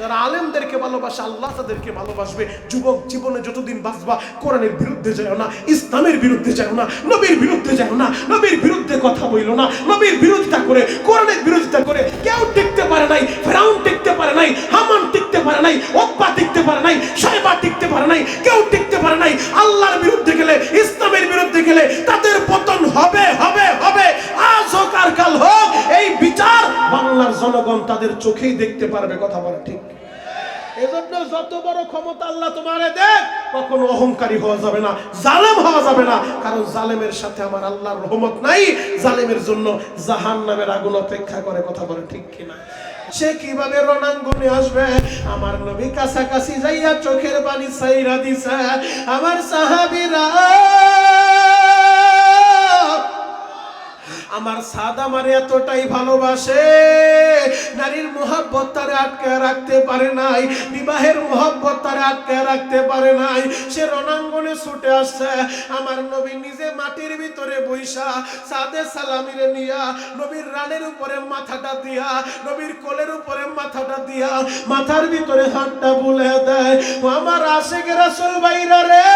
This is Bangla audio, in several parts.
যারা আলেমদেরকে ভালোবাসে, আল্লাহ তাদেরকে ভালোবাসবে। যুবক জীবনে যতদিন বাঁচবা, কোরআনের বিরুদ্ধে যাও না, ইসলামের বিরুদ্ধে যাও না, নবীর বিরুদ্ধে যাও না, নবীর বিরুদ্ধে কথা বইল না, নবীর বিরোধিতা করে, কোরআনের বিরোধিতা করে, কেউ টিকতে পারে নাই, ফেরাউন টিকতে পারে নাই, হামান টিকতে পারে নাই ওপ্পা টিকতে পারে নাই সাহেবা টিকতে পারে নাই, কেউ টিকতে পারে নাই। আল্লাহর বিরুদ্ধে গেলে, ইসলামের বিরুদ্ধে গেলে তাদের পতন হবে হবে হবে। আজ হোক আর কাল হোক, এই বিচার বাংলার জনগণ তাদের চোখেই দেখতে পারবে, কথা বলা ঠিক এজন্য যত বড় ক্ষমতা আল্লাহ তোমারে দেখ কখনো অহংকারী হওয়া যাবে না, জালেম হওয়া যাবে না। কারণ জালেমের সাথে আমার আল্লাহর রহমত নাই, জালেমের জন্য জাহান নামের আগুন অপেক্ষা করে, কথা বলে ঠিক কিনা? সে কীভাবে রণাঙ্গনে আসবে? আমার নবী কাছাকাছি যাইয়া চোখের পানি সাইরা দিছে। আমার সাহাবীরা আমার সাদ আমার এতটাই ভালোবাসে। নারীর মোহাব্বত তারে আটকে রাখতে পারে নাই, বিবাহের মোহাব্বত তারে আটকে রাখতে পারে নাই। সে রণাঙ্গনে ছুটে আসছে, আমার নবী নিজে মাটির ভিতরে বৈশা সাদে সালামিরে নিয়া, নবীর রানের উপরে মাথাটা দিয়া, নবীর কোলের উপরে মাথাটা দিয়া, মাথার ভিতরে হাতটা বুলে দেয়। আমার আশেখ রাসুল বাইরা রে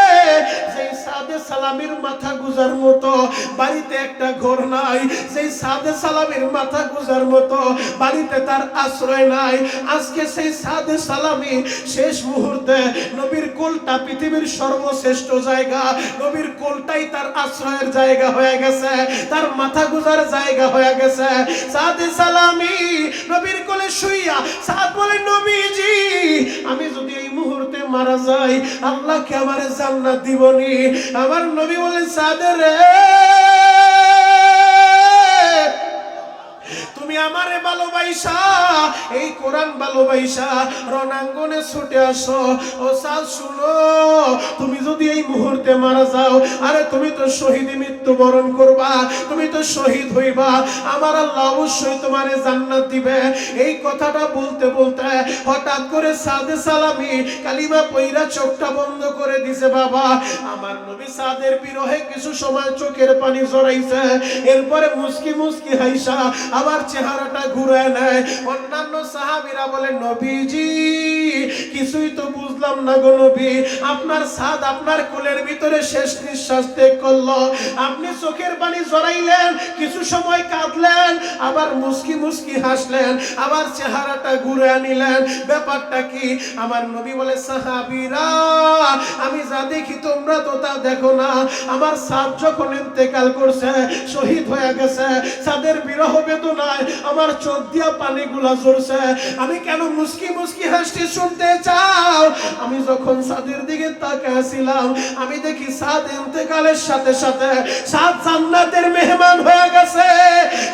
সেই সাদে সালামির মাথা গুজার মতো, বাড়িতে একটা ঘর নাই সেই সাদে সালামির মাথা গুজার মতো, বাড়িতে তার আশ্রয় নাই। আজকে সেই সাদে সালামি শেষ মুহূর্তে নবীর কোলটা পৃথিবীর সর্বশ্রেষ্ঠ জায়গা। নবীর কোলটাই তার আশ্রয়ের জায়গা হয়ে গেছে, তার মাথা গুজার জায়গা হয়ে গেছে। সাদে সালামি নবীর কোলে শুইয়া সাদ বলে, নবীজি, আমি যদি এই মুহূর্তে মারা যাই আল্লাহকে আমার জান্নাত দিবনি? আমার নবী বলে সাদে রে। আমারে ভালোবাসা এই কোরআন ভালোবাসা রণাঙ্গনে ছুটে আসো। ও সাল, শুনো, তুমি যদি এই মুহূর্তে মারা যাও, আরে তুমি তো শহীদ মৃত্যুবরণ করবা, তুমি তো শহীদ হইবা, আমার আল্লাহ অবশ্যই তোমারে জান্নাত দিবে। এই কথাটা বলতে বলতে হঠাৎ করে সাদে সালামি, কালিমা পইরা চোখটা বন্ধ করে দিছে, বাবা। আমার নবী সাদের বিরহে কিছু সময় চোখের পানি জড়াইছে এরপরে মুস্কি মুস্কি হাইসা, আবার চেহারাটা ঘুরে নেয়। অন্যান্য সাহাবীরা বলে নবীজি, কিছুই তো বুঝলাম না গো নবী। আপনার সাদ আপনার কোলের ভিতরে শেষ নিঃশ্বাস ত্যাগ করল। আপনি চোখের পানি জড়াইলেন, কিছু সময় কাঁদলেন, আবার মুস্কি মুস্কি হাসলেন, আবার চেহারাটা ঘুরে আনিলেন। ব্যাপারটা কি? আমার নবী বলে, সাহাবিরা, আমি যা দেখি তোমরা তো তা দেখো না। আমার সাদ যখন ইন্তেকাল করছে, শহীদ হয়ে গেছে সাদের বিরহ বেদনায় আমার চোখ দিয়া পানিগুলা ঝরছে। আমি কেন মুসকি মুসকি হাসতে শুনতে চাও? আমি যখন সাদের দিকে তাকাছিলাম আমি দেখি সাদ ইন্তেকালের সাথে সাথে সাদ জান্নাতের মেহমান হয়ে গেছে।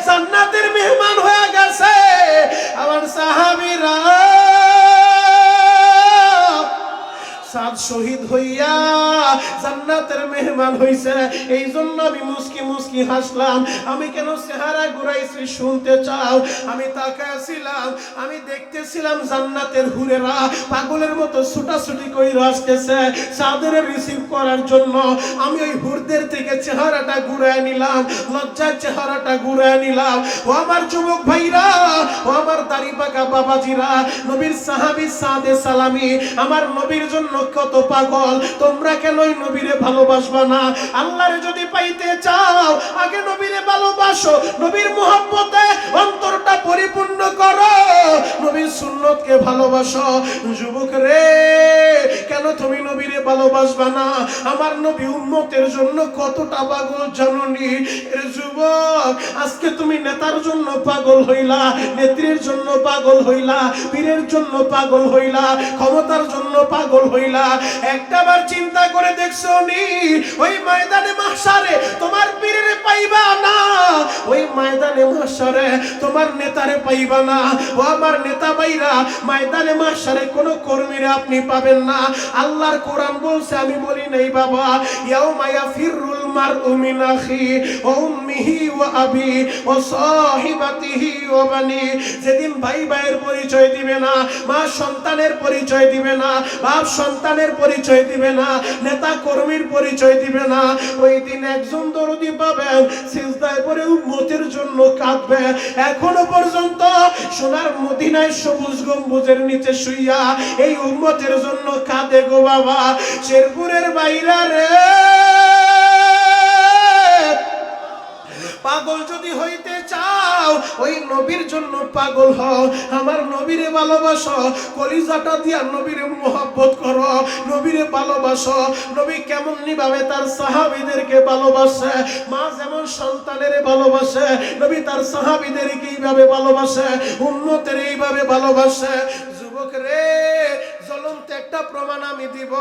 জান্নাতের মেহমান হয়ে গেছে। আমার সাহাবীরা সাদ শহীদ হইয়া জান্নাতের মেহমান হইছে। এই জন্য আমি মুস্কি মুস্কি হাসলাম। আমি কেন চেহারা ঘুরাইছি শুনতে চাও? আমি আমি দেখতেছিলাম জান্নাতের হুরেরা পাগলের মতো ছুটাছুটি আসতেছে রিসিভ করার জন্য। আমি ওই হুরদের থেকে চেহারাটা ঘুরায় নিলাম লজ্জার চেহারাটা ঘুরায় নিলাম। ও আমার যুবক ভাইরা, ও আমার দাড়ি পাকা বাবাজিরা, নবীর সাহাবী সাদে সালামি। আমার নবীর জন্য কত পাগল? তোমরা কেন নবীরে ভালোবাসবা না? আল্লাহরে যদি পাইতে চাও আগে নবীরে ভালোবাসো, নবীর মোহাব্বতে অন্তরটা পরিপূর্ণ করো। নবীর সুন্নতকে ভালোবাসো। যুবক রে, কেন তুমি নবীরে ভালোবাসবা না? আমার নবী উম্মতের জন্য কতটা পাগল জাননি? এর যুবক, আজকে তুমি নেতার জন্য পাগল হইলা, নেত্রীর জন্য পাগল হইলা, পীরের জন্য পাগল হইলা, ক্ষমতার জন্য পাগল হইলা। একটাবার চিন্তা করে দেখছ নি? ওই ময়দানে মাসারে তোমার পীরের নেতারে পাইবা না। ওই ময়দানে মাসারে তোমার নেতারে পাইবা না। ও আমার নেতা ভাইরা, ময়দানে মাসারে কোনো কর্মীরা আপনি পাবেন না। আল্লাহর কোরআন বলছে, আমি বলি নাই বাবা ইয়াও মায়া ফিরুল মার উমিন ও উম্মিহি ও আবি ও সহিবাতিহি ও বানি। যেদিন ভাই ভাইয়ের পরিচয় দিবে না, মা সন্তানের পরিচয় দিবে না, বাপ সন্তানের পরিচয় দিবে না, নেতা কর্মীর পরিচয় দিবে না। ওই দিন একজন দরদি বাপ পাবেন সিজদায় পরে উম্মতের জন্য কাঁদবে। এখনও পর্যন্ত সোনার মদিনায় সবুজ গম্বুজের নিচে শুইয়া এই উম্মতের জন্য কাঁদে গো বাবা। শেরপুরের বাইরা রে। পাগল যদি হইতে চাও, ওই নবীর জন্য পাগল হও। আমার নবীরে ভালোবাসো, কলিজাটা দিয়া নবীরে মোহাব্বত করো। নবীরে ভালোবাসো, নবী কেমন ভাবে তার সাহাবিদেরকে ভালোবাসে, মা যেমন সন্তানের ভালোবাসে, নবী তার সাহাবীদের এইভাবে ভালোবাসে উন্নতের এইভাবে ভালোবাসে। যুবক রে জ্বলন্ত একটা প্রমাণ আমি দিব।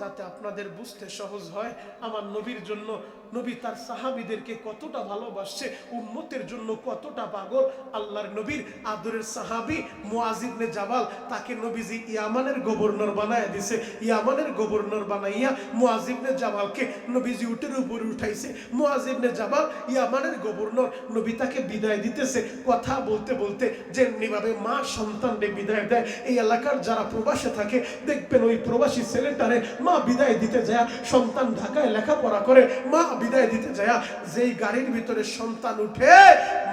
যাতে আপনাদের বুঝতে সহজ হয়, আমার নবীর জন্য, নবী তার সাহাবীদেরকে কতটা ভালোবাসছে, উম্মতের জন্য কতটা পাগল, আল্লাহর নবীর আদরের সাহাবী মুয়াজিবনে জাবাল, তাকে নবীজি ইয়ামানের গভর্নর বানায় দিছে, ইয়ামানের গভর্নর বানাইয়া মুয়াজিবনে জাবালকে নবীজি উটের উপরে উঠাইছে মুয়াজিবনে জাবাল ইয়ামানের গভর্নর, নবী তাকে বিদায় দিতেছে, কথা বলতে বলতে যেমনিভাবে মা সন্তানকে বিদায় দেয়, এই এলাকার যারা প্রবাসে থাকে, দেখবেন ওই প্রবাসী ছেলেটারে মা বিদায় দিতে যায় সন্তান ঢাকায় লেখাপড়া করে, মা বিদায় দিতে যায় যেই গাড়ির ভিতরে সন্তান উঠে,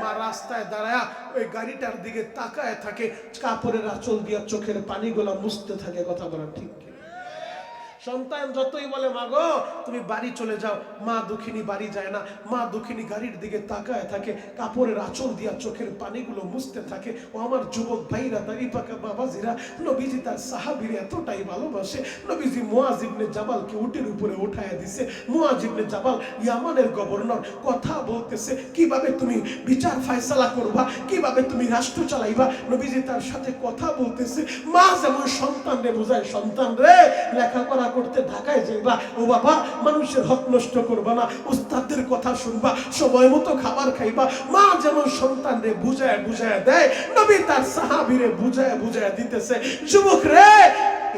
মা রাস্তায় দাঁড়ায় ওই গাড়িটার দিকে তাকায় থাকে, কাপড়ের আঁচল দিয়া চোখের পানিগুলা মুছতে থাকে, কথা বলা ঠিক? সন্তান যতই বলে মা গো তুমি বাড়ি চলে যাও। মা দুঃখিনী বাড়ি যায় না। মা দুঃখিনী গাড়ির দিকে তাকায় থাকে। কাপড়ের আঁচল দিয়া চোখের পানিগুলো মুছতে থাকে। ও আমার যুবক ভাইরা দাড়ি পাকা বাবাজিরা, নবীজি তার সাহাবির এতটাই ভালোবাসে। নবীজি মুয়াজিবনে জাবালকে উটের উপরে উঠায় দিছে। মুয়াজিবনে জাবাল ইয়ামানের গভর্নর, কথা বলতেছে, কীভাবে তুমি বিচার ফায়সালা করবা? কীভাবে তুমি রাষ্ট্র চালাইবা? নবীজি তার সাথে কথা বলতেছে। মা যেমন সন্তান রে, বোঝায় সন্তান রে, লেখাপড়া করতে ঢাকায় যাইবা। ও বাবা, মানুষের হক নষ্ট করবা না উস্তাদের কথা শুনবা, সময় মতো খাবার খাইবা। মা যেমন সন্তান রে বুঝায় বুঝায় দেয়, নবী তার সাহাবিরে বুঝায় বুঝায় দিতেছে। যুবক রে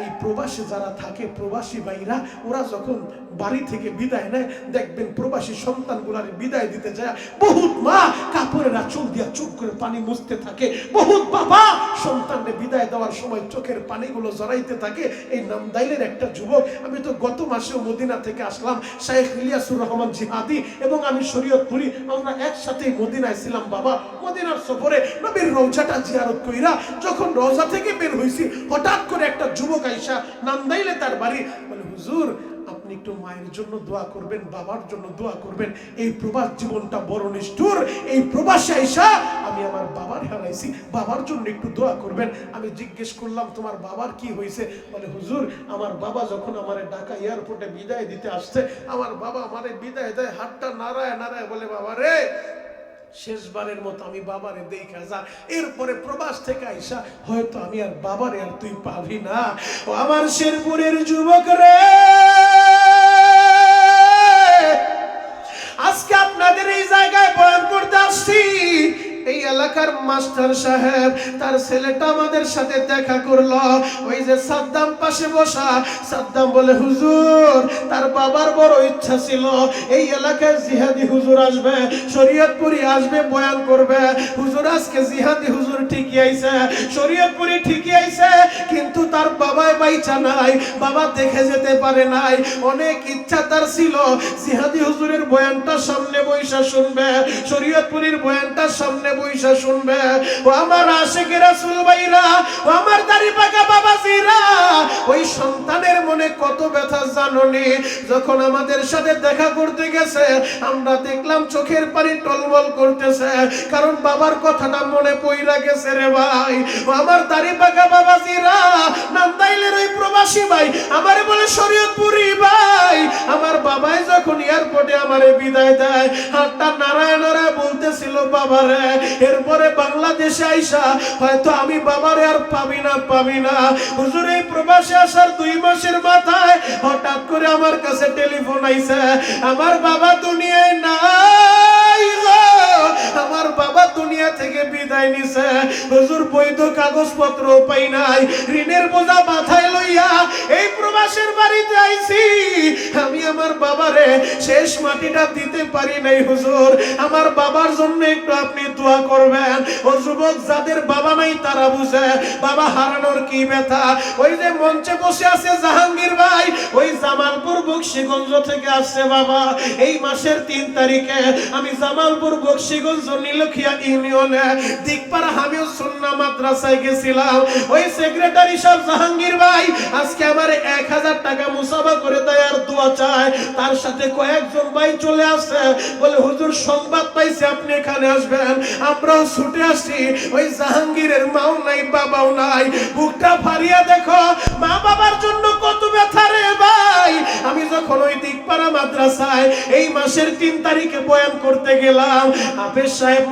এই প্রবাসী যারা থাকে, প্রবাসী ভাইরা, ওরা যখন বাড়ি থেকে বিদায় নেয়, দেখবেন প্রবাসী সন্তানগুলার বিদায় দিতে যায়, বহুত মা কাপড়ের আঁচল দিয়া চুপ করে পানি মুছতে থাকে, বহুত বাবা সন্তানকে বিদায় দেওয়ার সময় চোখের পানিগুলো জড়াইতে থাকে। এই নামদাইলের একটা যুবক, আমি তো গত মাসেও মদিনা থেকে আসলাম শাইখ ইলিয়াসুর রহমান জিহাদি, এবং আমি শরীয়তপুরি আমরা একসাথেই মদিনায় ছিলাম, বাবা। মদিনার সফরে নবীর রৌজাটা জিয়ারত কইরা, যখন রওজা থেকে বের হইছি, হঠাৎ করে একটা যুবক আইসা নামদাইলে তার বাড়ি। বলে, হুজুর, আপনি একটু মায়ের জন্য দোয়া করবেন, বাবার জন্য দোয়া করবেন। এই প্রবাস জীবনটা বড় নিষ্ঠুর। এই প্রবাসে আইসা আমি আমার বাবার হারাইছি। বাবার জন্য একটু দোয়া করবেন। আমি জিজ্ঞেস করলাম, তোমার বাবার কি হয়েছে বলে, হুজুর, আমার বাবা যখন আমার ঢাকা এয়ারপোর্টে বিদায় দিতে আসছে, আমার বাবা আমারে বিদায় দেয়, হাতটা নাড়ায় নাড়ায় বলে বাবা রে শেষবারের মতো আমি বাবারে দেখা যা। এরপরে প্রবাস থেকে আইসা, হয়তো আমি আর বাবারে আর তুই পাবি না। আমার শেরপুরের যুবক রে! এলাকার মাস্টার সাহেব, তার ছেলেটা আমাদের সাথে দেখা করল। ওই যে সাদ্দাম পাশে বসা, সাদ্দাম বলে, হুজুর, তার বাবার বড় ইচ্ছা ছিল। এই এলাকায় জিহাদি হুজুর আসবে, শরীয়তপুরি আসবে, বয়ান করবে। হুজুর, আজকে জিহাদি হুজুর ঠিকই আইছে, শরীয়তপুরি ঠিকই আইছে, কিন্তু তার বাবাই বাইচা নাই, বাবা দেখে যেতে পারে নাই। অনেক ইচ্ছা তার ছিল। জিহাদি হুজুরের বয়ানটা সামনে বৈশা শুনবে, শরীয়তপুরীর বয়ানটা সামনে বৈশা শুনবে। ও আমার আশেকে রাসুল ভাইরা, ও আমার দাড়ি পাকা বাবাজিরা, ওই সন্তানের মনে কত ব্যথা জাননি। যখন আমাদের সাথে দেখা করতে গেছে, আমরা দেখলাম চোখের পানি টলমল করতেছে, কারণ বাবার কথাটা মনে পইরা গেছে রে ভাই। ও আমার দাড়ি পাকা বাবাজিরা, নান্দাইলের ওই প্রবাসী ভাই আমারে বলে, শরীয়তপুরি ভাই, আমার বাবাই যখন এয়ারপোর্টে আমারে বিদায় দেয়, হাতটা বলতেছিল, বাবারে, এরপরে বাংলাদেশে আইসা, হয়তো আমি বাবারে আর পাবি না পাবি না। হুজুর, এই প্রবাসে আসার দুই মাসের মাথায় হঠাৎ করে আমার কাছে টেলিফোন আইছে, আমার বাবা দুনিয়ায় বাবা দুনিয়া থেকে বিদায় নিছে। হুজুর বৈধ কাগজপত্র পাই নাই। ঋণের বোঝা মাথায় লইয়া এই প্রবাসের বাড়িতে আইছি। আমি আমার বাবারে শেষ মাটিটা দিতে পারি নাই হুজুর। আমার বাবার জন্য একটু আপনি দোয়া করবেন। ও যুবক যাদের বাবা নাই তারা বুঝে। বাবা হারানোর কি ব্যথা? ওই যে মঞ্চে বসে আছে জাহাঙ্গীর ভাই, ওই জামালপুর বক্সিগঞ্জ থেকে আসছে বাবা। এই মাসের তিন তারিখে আমি জামালপুর বক্সিগঞ্জ নীলখিয়া ইউনিয়নে হামিও সুন্না মাদ্রাসায় গেছিলাম। ওই সেক্রেটারি সাহেব জাহাঙ্গীর ভাই, আজকে আমার এক হাজার টাকা মুসাফা করে দেয় আর দোয়া চায়। তার সাথে কয়েকজন ভাই চলে আসছে বলে, হুজুর, সংবাদ পাইছি, আপনি এখানে আসবেন। আমরাও ছুটে আসি। ওই জাহাঙ্গীরের মাও নাই, বাবাও নাই। বুকটা ফারিয়া দেখো, মা বাবার জন্য কত ব্যথা রে ভাই। আমি যখন ওই দিকপাড়া মাদ্রাসায় এই মাসের তিন তারিখে বয়ান করতে গেলাম, হাফেজ সাহেব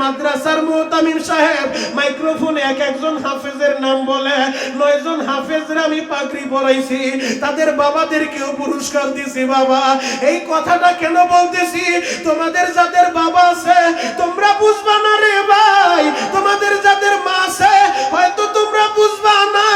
মাদ্রাসার মোহতামিম সাহেব, মাইক্রোফোনে এক একজন হাফেজের নাম বলে, নয়জন হাফেজরা আমি পাগড়ি পরাইছি, তাদের বাবাদেরকেও পুরস্কার দিছি বাবা। এই কথাটা কেন বলতেছি? তোমাদের যাদের বাবা আছে, তোমরা বুঝবা না রে ভাই। তোমাদের যাদের মা আছে, হয়তো তোমরা বুঝবা না।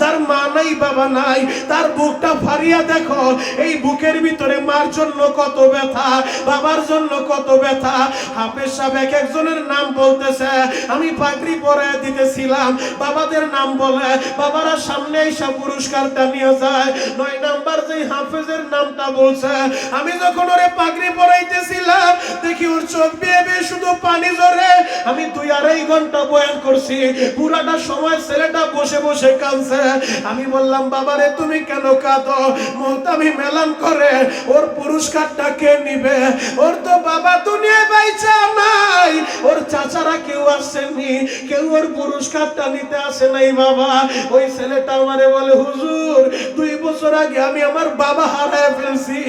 যার মা নাই, বাবা নাই, তার বুকটা ফারিয়া দেখো, এই বুকের ভিতরে মার জন্য কত ব্যথা, বাবার জন্য কত ব্যথা। হাফেজ সাহেব এক একজনের নাম বলতেছে, আমি পাগড়ি পরে দিতেছিলাম। বাবাদের নাম বলে, বাবারা সামনে এসে পুরস্কারটা নিয়ে যায়। নয় নাম্বার যে হাফেজের নামটা বলছে, আমি যখন ওরে পাগড়ি পরাইতেছিলাম, দেখি ওর চোখ বেয়ে বেয়ে শুধু পানি ঝরে। আমি দুই আড়াই ঘণ্টা বয়ান করছি, পুরাটা সময় ছেলেটা বসে বসে কাঁদছে। আমি বললাম, বাবারে, তুমি কেন কাঁদো? মোহতামি মেলান করে, ওর পুরস্কারটা কে নিবে? ওর তো বাবা দুনিয়ায় বাইচা নাই, ওর চাচারা কেউ আসেনি কেউ ওর পুরস্কারটা নিতে আসে নাই বাবা। ওই ছেলেটা আমারে বলে, হুজুর, দুই বছর আগে আমি আমার বাবা হারায় ফেলছি।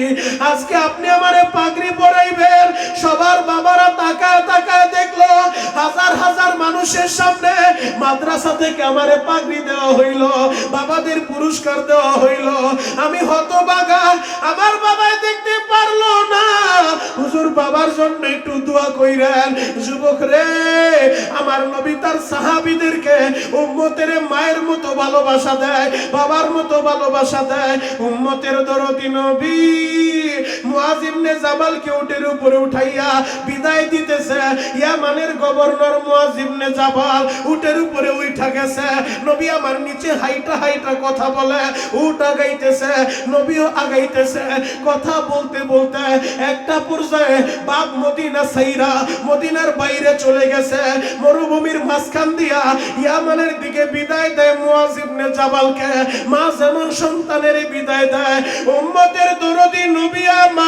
আজকে আপনি আমারে পাগড়ি পরাইবেন। সবার বাবারা তাকায় তাকায় দেখল, হাজার হাজার মানুষের সামনে মাদ্রাসা থেকে আমারে পাগড়ি দেওয়া হইল, বাবাদের পুরস্কার দেওয়া হইল। আমি হতবাগা, আমার বাবায় দেখতে পারল না। হুজুর বাবার জন্য একটু দোয়া কইরেন। যুবক রে, আমার নবী তার সাহাবীদেরকে উম্মতের মায়ের মতো ভালোবাসা দেয়, বাবার মতো ভালোবাসা দেয়। উম্মতের দরদি নবী উপরে উঠাইয়া বিদায় দিতেছে। ইয়ামানের গভর্নর জাবাল উটের উপরে উঠা গেছে। নবী আমার নিচে হাইটা হাইটা কথা বলে, উট আগাইতেছে, নবীও আগাইতেছে। কথা বলতে বলতে একটা পর্যায়ে বাপ মদিনা সাইরা মদিনার বাইরে চলে গেছে। মরুভূমির মাঝখান দিয়া ইয়ামানের দিকে বিদায় দেয় মুআজ ইবনে জাবালকে। মা যেমন সন্তানের বিদায় দেয়, উম্মতের দরদি নবী আমার।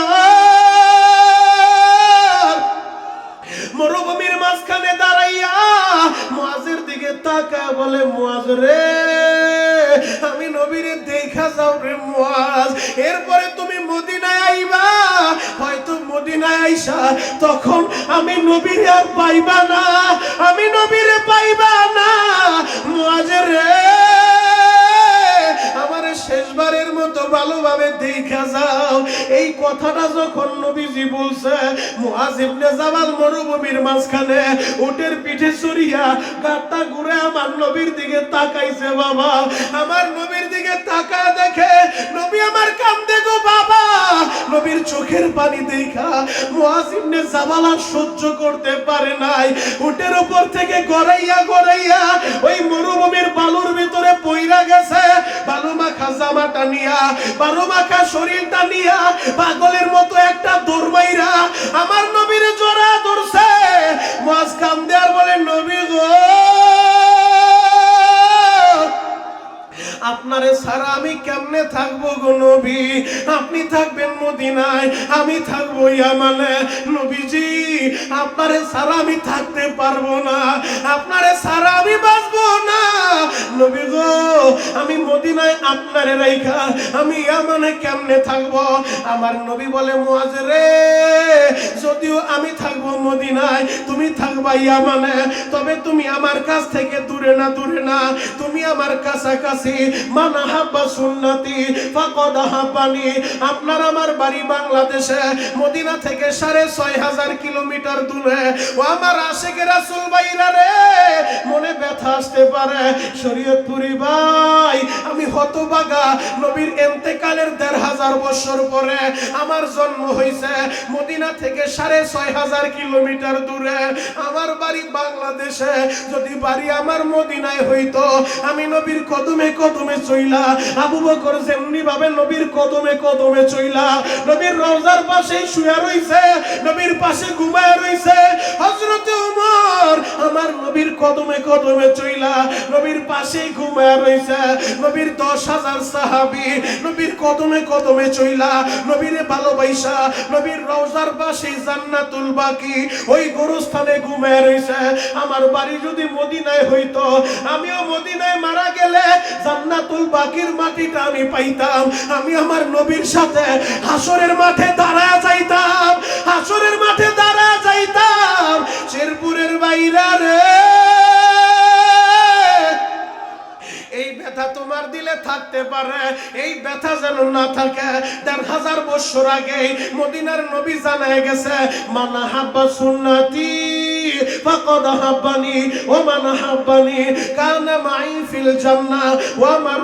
মরুভূমির মাঝখানে দাঁড়াইয়া মুআজের দিকে তাকায় বলে মুআজ রে আমি নবীরে দেখা যাও রে মুআজ এরপরে তুমি মদিনায় আইবা। হয়তো মদিনায় আইসা তখন আমি নবীরে আর পাইবা না। আমি নবীরে পাইবা না। মুআজ রে। আমারে শেষবারের মতো ভালোভাবে দেখা যাও। এই কথাটা যখন নবীজি বলছে, মুআজ ইবনে জাবাল মরুভূমির মাঝখানে উটের পিঠে চড়িয়া গাটটা ঘুরে আমার নবীর দিকে তাকাইছে, বাবা। আমার নবীর দিকে তাকায় দেখে নবী আমার কান্দে গো, বাবা। নবীর চোখের পানি দেখা মুআজ ইবনে জাবাল আর সহ্য করতে পারে নাই। উটের উপর থেকে গড়াইয়া গড়াইয়া ওই মরুভূমির বালুর ভিতরে পইরা গেছে। বালু মাখা আপনারে সারা আমি কেমনে থাকব গো নবী? আপনি থাকবেন মদিনায়, আমি থাকব ইয়ামানে। নবীজি, আপনারে ছাড়া আমি থাকতে পারব না। আপনারে ছাড়া আমি না নবী গো, আমি মদিনায় আপনারে রাইখা, আমি ইয়ামানে কেমনে থাকব? আমার নবী বলে মুআজ রে, যদিও আমি থাকব মদিনায়, তুমি থাকবা ইয়ামানে, তবে তুমি আমার কাছ থেকে দূরে না দূরে না। তুমি আমার কাছাকাছি, মান আহাব্বা সুন্নতি, ফাকাদ আহাব্বানি। আপনার আমার বাড়ি বাংলাদেশে, মদিনা থেকে সাড়ে ছয় হাজার কিলোমিটার দূরে। ও আমার আশেকে রাসুল বাইরা রে, মনে ব্যথা আসতে পারে। শরীয়তপুরি ভাই, আমি হতবাগা। নবীর এন্তেকালের দেড় হাজার বছর পরে আমার জন্ম হয়েছে মদিনা থেকে সাড়ে ছয় হাজার কিলোমিটার দূরে। আমার বাড়ি বাংলাদেশে, যদি বাড়ি আমার মদিনায় হইতো, আমি নবীর কদমে কদমে চইলা, আবু বকর যেমনি ভাবে নবীর কদমে কদমে চইলা, নবীর রওজার পাশেই শুয়ে রইছে, নবীর পাশে ঘুমায় রইছে। হযরত ওমর আমার নবীর কদমে কদমে চইলা, নবীর পাশেই ঘুমায় রইছে নবীর দশ হাজার সাহাবি, নবীর কদমে কদমে চইলা নবীরে ভালোবাসা, নবীর রওজার পাশে জান্নাতুল বাকি, ওই গোরস্থানে ঘুমায় রইছে আমার বাড়ি যদি মদিনায় হইতো, আমিও মদিনায় মারা গেলে জান্নাতুল বাকির মাটিটা আমি পাইতাম। আমি আমার নবীর সাথে হাসরের মাঠে দাঁড়া যাইতাম, হাসরের মাঠে দাঁড়া যাইতাম। শেরপুরের বাইরা রে। এই ব্যথা তোমার দিলে থাকতে পারে। এই ব্যথা যেন না থাকে। দেড় হাজার বছর আগে মদিনার নবী জানায় গেছে, মানা হাব্বা সুন্নতি ফাকাদ হাব্বানি ও মানা হাব্বানি কানা মাই ফিল জান্নাহ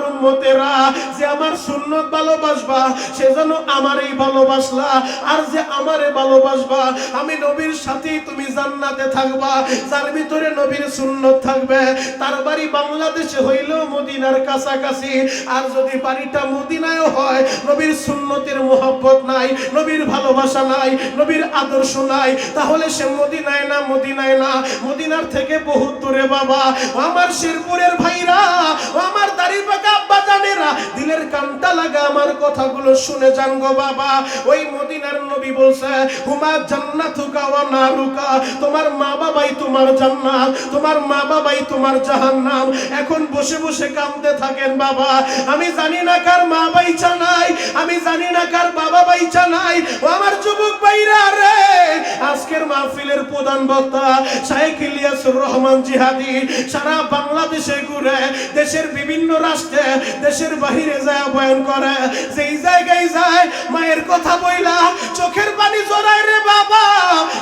উম্মতেরা যে আমার সুন্নত ভালোবাসবা, সে যেন আমারই ভালোবাসলা। আর যে আমারে ভালোবাসবা, আমি নবীর সাথেই তুমি জান্নাতে থাকবা। যার ভিতরে নবীর সুন্নত থাকবে, তার বাড়ি বাংলাদেশে হইলেও মদিনার কাছাকাছি। আর যদি বাড়িটা মদিনায়ও হয়, নবীর সুন্নতের মোহব্বত নাই, নবীর ভালোবাসা নাই, নবীর আদর্শ নাই, তাহলে সে মদিনায় না মদিনায় না মদিনার থেকে বহুত দূরে বাবা। আমার শিরপুরের ভাইরা আমার দাড়ি পাকা আব্বা জানেরা দিলের কানটা লাগা আমার কথাগুলো শুনে যান গো বাবা। ওই মদিনার নবী বলছে, হুমা জান্নাতুকা ওয়া নারুকা, তোমার মা বাবাই তোমার জান্নাত, তোমার মা বাবাই তোমার জাহান্নাম। এখন বসে বসে কাঁদতে থাকেন বাবা। আমি জানি না কার মা বাইচা নাই, আমি জানি না কার বাবা বাইচা নাই। ও আমার যুবক ভাইরা রে, আজকের মাহফিলের প্রধান বক্তা শাইখ ইলিয়াসুর রহমান জিহাদি, সারা বাংলাদেশে ঘুরে, দেশের বিভিন্ন রাষ্ট্রে, দেশের বাহিরে যায় বয়ান করে। যেই জায়গায় যায়, মায়ের কথা বইলা চোখের পানি জড়ায় রে বাবা।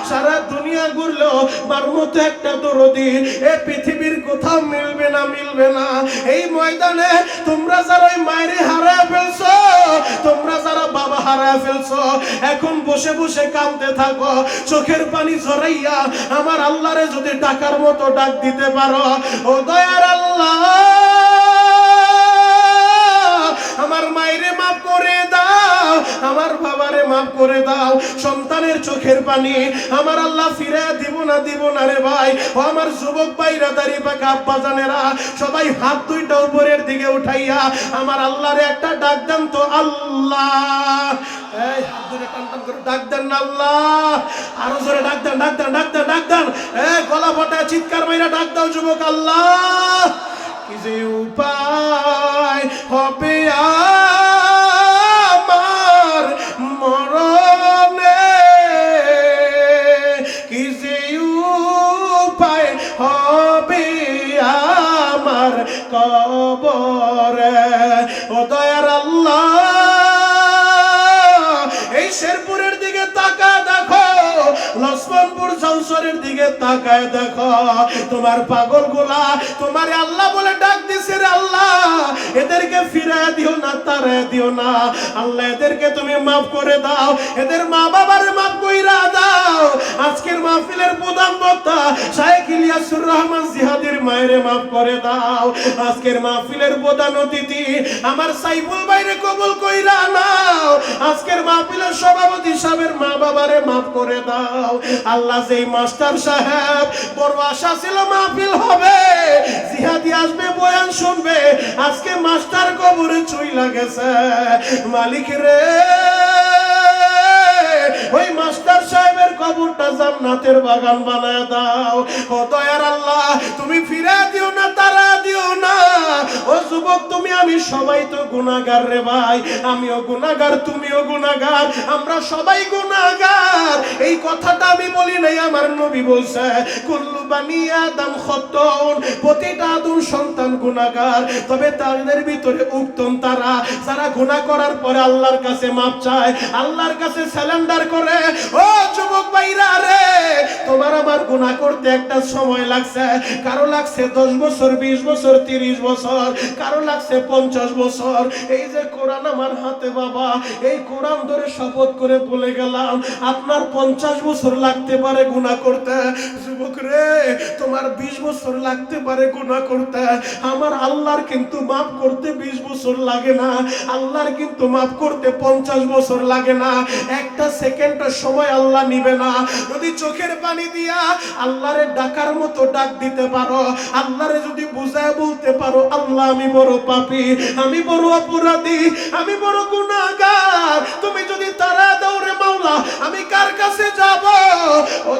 সারা দুনিয়া ঘুরলো, মার মতো একটা দরদি। এ পৃথিবীর কোথাও মিলবে না মিলবে না। এই ময়দানে তোমরা যারা ওই মায়েরে হারায় ফেলছো, তোমরা যারা বাবা হারা ফেলছো, এখন বসে বসে কাঁদতে থাকো। চোখের পানি ঝরাইয়া আমার আল্লাহরে যদি ডাকার মতো ডাক দিতে পারো, ও দয়ার আল্লাহ। আমার বাবারে মাফ করে দাও। সন্তানের চোখের পানি আমার আল্লাহ ফিরে দিব না দিব না রে ভাই। ও আমার যুবক ভাইরা, দাঁড়ি পাকা আব্বা জানেরা, সবাই হাত দুইটা উপরের দিকে উঠাইয়া আমার আল্লাহরে একটা ডাক দেন তো আল্লাহ। আরও চিৎকার আল্লাহ। কি যে উপায় হবে আমার তাকায় দেখো তোমার পাগল গোলা তোমার আল্লাহ বলে ডাক রে আল্লাহ, এদেরকে ফিরায় দিও না তারে দিও না। আল্লাহ, এদেরকে তুমি মাফ করে দাও। এদের মা বাবার মাফ কইরা দাও। আজকের মাহফিলের প্রধান বক্তা শাহেখ ইলিয়াসুর রহমান জিহাদির মায়েরে মাফ করে দাও। আজকের মাহফিলের প্রধান অতিথি আমার সাইফুল ভাইরে কবুল কইরা নাও। আজকের মাহফিলের সভাপতি সাহেবের মা বাবারে মাফ করে দাও। আল্লাহ, যেই মাস্টার সাহেব বড় আশা ছিল মাহফিল হবে, জিহাদি আসবে বয়ান শুনবে, আজকে মাস্টার কবরে চুই লাগেছে মালিক রে, ওই মাস্টার সাহেবের কবরটা জান্নাতের বাগান বানায় দাও। ও দয়ার আল্লাহ, তুমি ফিরে দিও না তারা। দিও না। ও যুবক, তুমি আমি সবাই তো গুনাহগার রে ভাই। আমিও গুনাহগার তুমিও গুনাহগার আমরা সবাই গুনাহগার এই কথাটা আমি বলি নাই আমার নবী বলছে, কুল্লু বানি আদম খতন। প্রতিটা আদম সন্তান গুনাহগার তবে তাদের ভিতরে উত্তম তারা, যারা গুনাহ করার পরে আল্লাহর কাছে মাপ চায়, আল্লাহর কাছে স্যালেন্ডার করে, ও যুবক ভাইরা রে, তোমার আমার গুনাহ করতে একটা সময় লাগছে। কারও লাগছে দশ বছর, বিশ বছর, তিরিশ বছর, কারও লাগছে পঞ্চাশ বছর। এই যে কোরআন আমার হাতে বাবা, এই কোরআন ধরে শপথ করে বলে গেলাম, আপনার পঞ্চাশ বছর লাগতে পারে গুনাহ করতে। যুবক রে, তোমার বিশ বছর লাগতে পারে গুনাহ করতে। আমার আল্লাহর কিন্তু মাফ করতে বিশ বছর লাগে না। আল্লাহর কিন্তু মাফ করতে পঞ্চাশ বছর লাগে না। একটা সেকেন্ডের সময় আল্লাহ নিবে না। যদি চোখের পানি দিয়া আল্লাহরে ডাকার মতো ডাক দিতে পারো। আল্লাহরে যদি বুঝায় বলতে পারো, আল্লাহ আমি বড় পাপি, আমি বড় অপরাধী, আমি বড় গুণাগার তুমি যদি তারা দৌড়ে মাওলা, আমি কার কাছে যাব? ও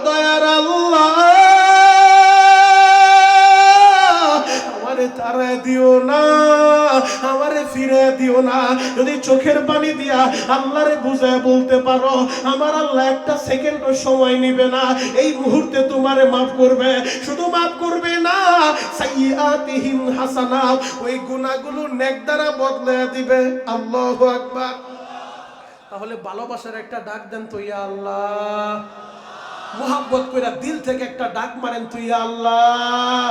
যদি চোখের পানি দিয়া আল্লাহরে বুঝায় বলতে পারো, আমার আল্লাহ একটা সেকেন্ডও সময় নিবে না। এই মুহূর্তে তোমারে মাফ করবে। শুধু মাফ করবে না সাইয়াতিহিম হাসানাত, ওই গুনাহগুলো নেক দ্বারা বদলে দিবে। আল্লাহু আকবার। তাহলে ভালোবাসার একটা ডাক দেন তো ইয়া আল্লাহ। মোহাব্বত কইরা দিল থেকে একটা ডাক মারেন তুই আল্লাহ।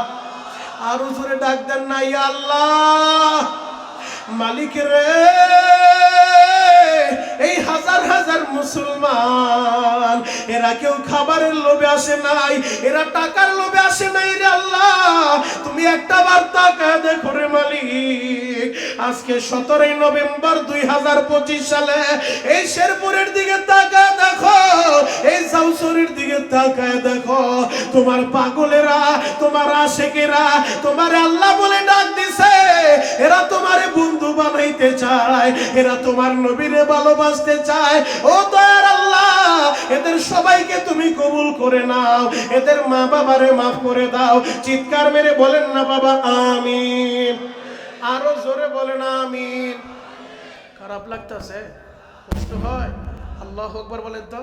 আরও জোরে ডাক দেন না ইয়া আল্লাহ। মালিক রে, এই হাজার হাজার মুসলমান, এরা কেউ খাবারের লোভে আসে নাই, এরা টাকার লোভে আসে নাই রে আল্লাহ। তুমি একটা বার্তা তাকায় করে মালিক। আজকে সতেরোই নভেম্বর দুই হাজার পঁচিশ সালে এই শেরপুরের দিকে তাকায় দেখো, এই সাউসরির দিকে তাকায় দেখো, তোমার পাগলেরা, তোমার আশেকেরা, তোমার আল্লাহ বলে ডাক দিছে, এরা তোমারে বন্ধু বানাইতে চায়, এরা তোমার নবীরে ভালোবাসতে চায়। ও দয়ার আল্লাহ, এদের সবাইকে তুমি কবুল করে নাও, এদের মা বাবারে মাফ করে দাও, চিৎকার মেরে বলেন না বাবা, আমিন। আরও জোরে বলে না আমিন। খারাপ লাগতেছে কষ্ট হয়। আল্লাহ আকবার বলেন তো।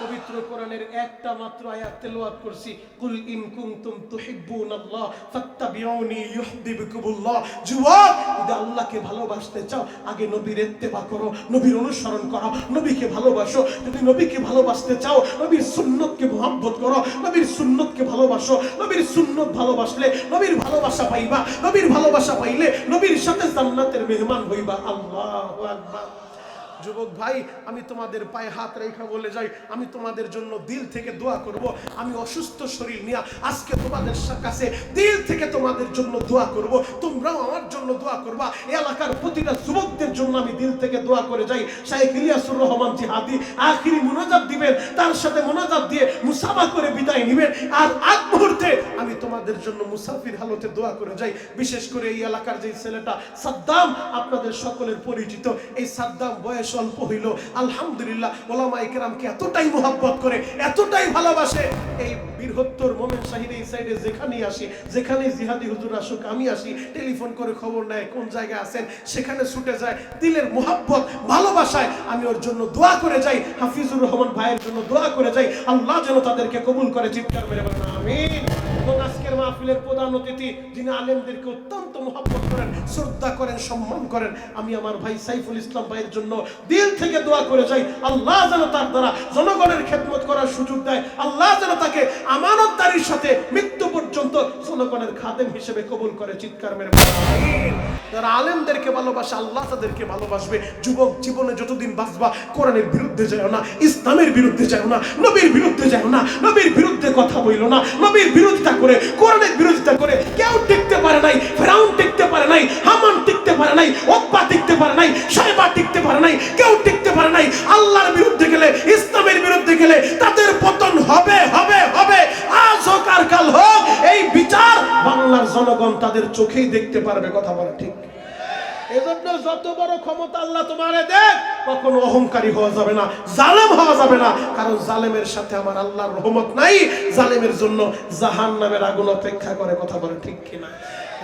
পবিত্র কোরআনের একটা মাত্র আয়াত তেলাওয়াত করছি, কুল ইন কুনতুম তুহিব্বুনাল্লাহ ফাত্তাবিউনি ইউহিব্বুকুমুল্লাহ। যুবক যদি আল্লাহকে ভালোবাসতে চাও, আগে নবীর ইত্তেবা করো, নবীর অনুসরণ করো, নবীকে ভালোবাসো। যদি নবীকে ভালোবাসতে চাও, নবীর সুন্নতকে মহব্বত করো, নবীর সুন্নতকে ভালোবাসো। নবীর সুন্নত ভালোবাসলে নবীর ভালোবাসা পাইবা, নবীর ভালোবাসা পাইলে নবীর সাথে জান্নাতের মেহমান হইবা। আল্লাহু আকবার। যুবক ভাই, আমি তোমাদের পায়ে হাত রেখা বলে যাই, আমি তোমাদের জন্য দিল থেকে দোয়া করব। আমি অসুস্থ শরীর নিয়ে আজকে তোমাদের কাছে দিল থেকে তোমাদের জন্য দোয়া করব। তোমরাও আমার জন্য দোয়া করবা। এলাকার প্রতিটা যুবকদের জন্য আমি দিল থেকে দোয়া করে যাই। শাহেখ ইলিয়াসুর রহমান জিহাদি আখিরি মোনাজাত দিবেন, তার সাথে মোনাজাত দিয়ে মুসাফা করে বিদায় নেবেন। আর আগ মুহূর্তে আমি তোমাদের জন্য মুসাফির হালতে দোয়া করে যাই। বিশেষ করে এই এলাকার যে ছেলেটা সাদ্দাম, আপনাদের সকলের পরিচিত। এই সাদ্দাম বয়স অল্প হইল। আলহামদুলিল্লাহ ওলামা ইকরামকে এতটাই মোহাব্বত করে, এতটাই ভালোবাসে। এই বৃহত্তর মোমেন শাহিদ এই সাইডে যেখানেই আসি যেখানে জিহাদি হুজুর আসুক, আমি আসি, টেলিফোন করে খবর নেয় কোন জায়গায় আছেন, সেখানে ছুটে যায়, দিলের মোহাব্বত, ভালোবাসায় আমি ওর জন্য দোয়া করে যাই, হাফিজুর রহমান ভাইয়ের জন্য দোয়া করে যাই, আল্লাহ যেন তাদেরকে কবুল করে, চিৎকার মেরে বলেন, আমিন। এবং আজকের মাহফিলের প্রধান অতিথি যিনি আলেমদেরকে অত্যন্ত করেন, শ্রদ্ধা করেন, সম্মান করেন, আমি আমার ভাই সাইফুল ইসলাম ভাইয়ের জন্য দিল থেকে দোয়া করে যাই। আল্লাহ যেন তার দ্বারা জনগণের খেদমত করার সুযোগ দেয়। আল্লাহ যেন তাকে আমানতদারির সাথে মৃত্যু পর্যন্ত জনগণের খাদেম হিসেবে কবুল করে, চিৎকার মেরে যারা আলেমদেরকে ভালোবাসে, আল্লাহ তাদেরকে ভালোবাসবে। যুবক জীবনে যতদিন বাঁচবা, কোরআনের বিরুদ্ধে যাও না, ইসলামের বিরুদ্ধে যাও না, নবীর বিরুদ্ধে যাও না, নবীর বিরুদ্ধে কথা বইল না, নবীর বিরোধিতা করে, কোরআনের বিরোধিতা করে, কেউ টিকতে পারে নাই, ফেরাউন টিকতে পারে নাই, হামান টিকতে পারে নাই ওপ্পা টিকতে পারে নাই সাহেবা টিকতে পারে নাই, কেউ টিকতে পারে নাই, আল্লাহর বিরুদ্ধে গেলে, ইসলামের বিরুদ্ধে গেলে তাদের পতন হবে হবে হবে। আজ হোক আর কাল হোক, এই বিচার বাংলার জনগণ তাদের চোখেই দেখতে পারবে, কথা বলা ঠিক। এজন্য যত বড় ক্ষমতা আল্লাহ তোমারে দেখ কখনো অহংকারী হওয়া যাবে না, জালেম হওয়া যাবে না। কারণ জালেমের সাথে আমার আল্লাহর রহমত নাই। জালেমের জন্য জাহান নামের আগুন অপেক্ষা করে, কথা বলে ঠিক কিনা?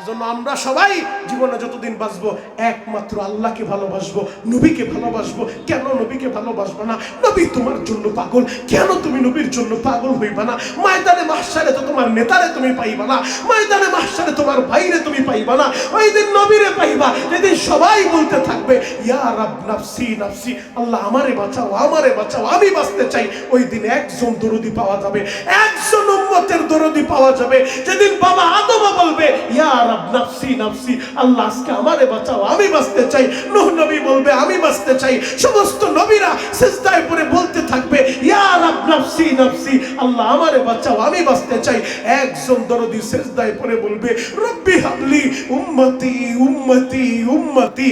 এজন্য আমরা সবাই জীবনে যতদিন বাঁচবো, একমাত্র আল্লাহকে ভালোবাসবো, নবীকে ভালোবাসবো। কেন নবীকে ভালোবাসবো না? নবী তোমার জন্য পাগল। কেন তুমি নবীর জন্য পাগল হইবা না? ময়দানে মাহশারে তো তোমার নেতারে তুমি পাইবা না। ময়দানে মাহশারে তোমার ভাইরে তুমি পাইবা না। ওই দিন নবীরে পাইবা। যেদিন সবাই বলতে থাকবে, ইয়া রাব নাফসি নাফসি, আল্লাহ আমারে বাঁচাও আমারে বাঁচাও, আমি বাঁচতে চাই। ওই দিন একজন দরদি পাওয়া যাবে। একজন উম্মতের দরদি পাওয়া যাবে। যেদিন বাবা আদমা বলবে, ইয়া রাব, নাফসি নাফসি, আল্লাহ আজকে আমারে বাঁচাও, আমি বাঁচতে চাই। নূহ নবী বলবে, আমি বাঁচতে চাই। সমস্ত নবীরা সিজদায় পড়ে বলতে থাকবে, ইয়া রাব, নাফসি নাফসি, আল্লাহ আমারে বাঁচাও, আমি বাঁচতে চাই। একজন দরদি সিজদায় পড়ে বলবে, রব্বি হাবলি উম্মতি উম্মতি উম্মতি।